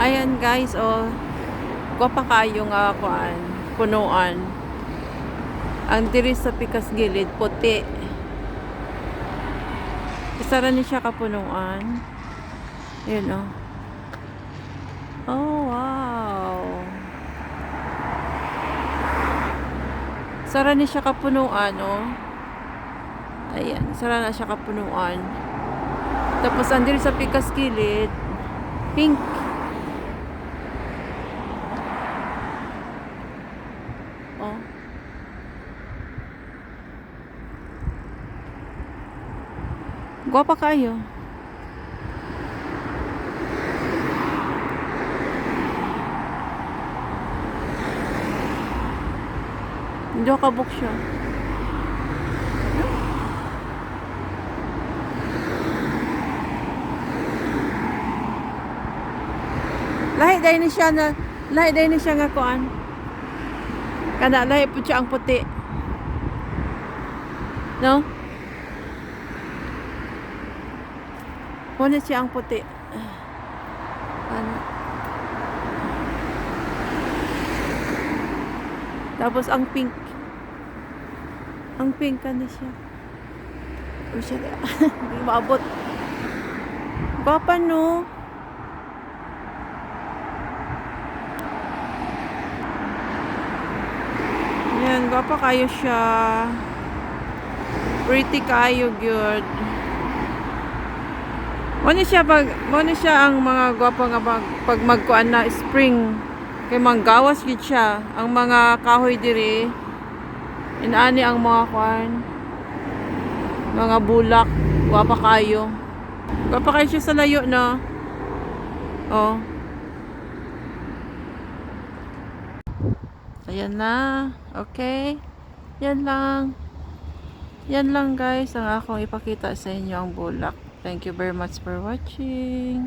Ayan guys, oh. Gwapa kayo nga kuan, punuan. Ang diri sa pikas gilid puti. Isa ra ni siya kapunuan. Yun oh. Oh wow. Sara ni siya kapunuan oh. Ayan, sara na siya kapunuan. Tapos andiri sa pikas gilid, pink. Oh. Gwapa kayo. Hindi ako kabuk siya. Lahi dahil ni siya na lahi dahil ni siya nga kuan. Kana lahi po siya ang puti. No? Muna siya ang puti. Ano? Tapos ang pink. Ang pink ka siya. O siya. Hindi maabot. Gwapa no? Yan, gwapa kayo siya. Pretty kayo, good. Muna siya pag muna siya ang mga gwapo nga pag, pag magkuan na spring. Kay manggawas gid siya. Ang mga kahoy diri. Inani ang mga kuan mga bulak. Gwapa kayo. Gwapa kayo siya sa layo no? Oh ayan na. Okay. Yan lang. Yan lang guys ang akong ipakita sa inyo ang bulak. Thank you very much for watching